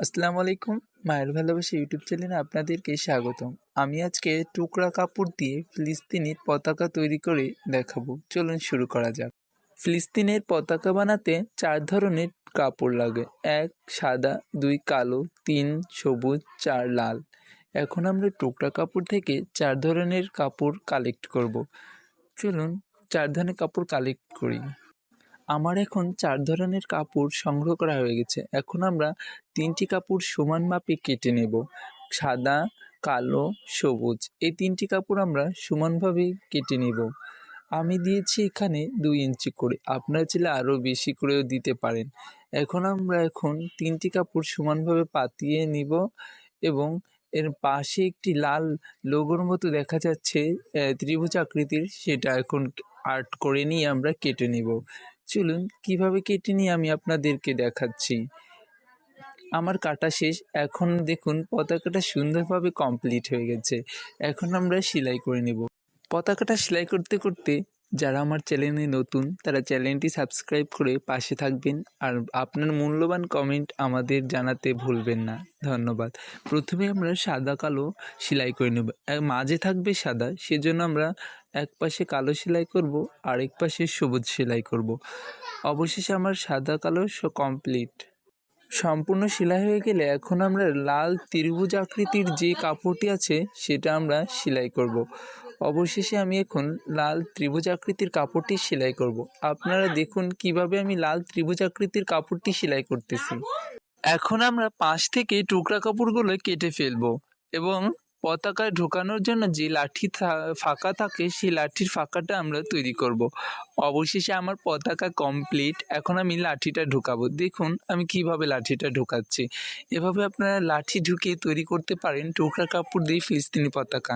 আসসালামু আলাইকুম। মায়ের ভালোবাসা ইউটিউব চ্যানেলে আপনাদেরকে স্বাগতম। আমি আজকে টুকরা কাপড় দিয়ে ফিলিস্তিনের পতাকা তৈরি করে দেখাবো। চলুন শুরু করা যাক। ফিলিস্তিনের পতাকা বানাতে চার ধরনের কাপড় লাগে। এক সাদা, দুই কালো, তিন সবুজ, চার লাল। এখন আমরা টুকরা কাপড় থেকে চার ধরনের কাপড় কালেক্ট করব। চলুন চার ধরনের কাপড় কালেক্ট করি। আমার এখন চার ধরনের কাপড় সংগ্রহ করা হয়ে গেছে। এখন আমরা তিনটি কাপড় সমান মাপে কেটে নেব। সাদা, কালো, সবুজ, এই তিনটি কাপড় আমরা সমানভাবে কেটে নেব। আমি দিয়েছি এখানে দুই ইঞ্চি করে, আপনারা চাইলে আরও বেশি করেও দিতে পারেন। এখন আমরা এখন তিনটি কাপড় সমানভাবে পাতিয়ে নিব এবং এর পাশে একটি লাল লোগোর মতো দেখা যাচ্ছে ত্রিভুজ আকৃতির, সেটা এখন আর্ট করে নিয়ে আমরা কেটে নিব। চলুন কীভাবে কেটে নিয়ে আমি আপনাদেরকে দেখাচ্ছি। আমার কাটা শেষ, এখন দেখুন পতাকাটা সুন্দরভাবে কমপ্লিট হয়ে গেছে। এখন আমরা সেলাই করে নেব। পতাকাটা সেলাই করতে করতে যারা আমার চ্যানেলে নতুন, তারা চ্যানেলটি সাবস্ক্রাইব করে পাশে থাকবেন আর আপনার মূল্যবান কমেন্ট আমাদের জানাতে ভুলবেন না। ধন্যবাদ। প্রথমে আমরা সাদা কালো সেলাই করে নেব। মাঝে থাকবে সাদা, সেজন্য আমরা এক পাশে কালো সেলাই করব, আরেক পাশে সবুজ সেলাই করব। অবশেষে আমার সাদা কালো কমপ্লিট সম্পূর্ণ সেলাই হয়ে গেলে এখন আমরা লাল ত্রিভুজ আকৃতির যে কাপড়টি আছে, সেটা আমরা সেলাই করব। অবশেষে আমি এখন লাল ত্রিভুজ আকৃতির কাপড়টি সেলাই করব। আপনারা দেখুন কীভাবে আমি লাল ত্রিভুজ আকৃতির কাপড়টি সেলাই করতেছি এখন আমরা পাশ থেকে টুকরা কাপড়গুলো কেটে ফেলব এবং পতাকায় ঢোকানোর জন্য যে লাঠি ফাঁকা থাকে, সেই লাঠির ফাঁকাটা আমরা তৈরি করব। অবশেষে আমার পতাকা কমপ্লিট এখন আমি লাঠিটা ঢুকাবো। দেখুন, আমি কীভাবে লাঠিটা ঢুকাচ্ছি। এভাবে আপনারা লাঠি ঢুকিয়ে তৈরি করতে পারেন টুকরা কাপড় দিয়ে ফিলিস্তিনি পতাকা।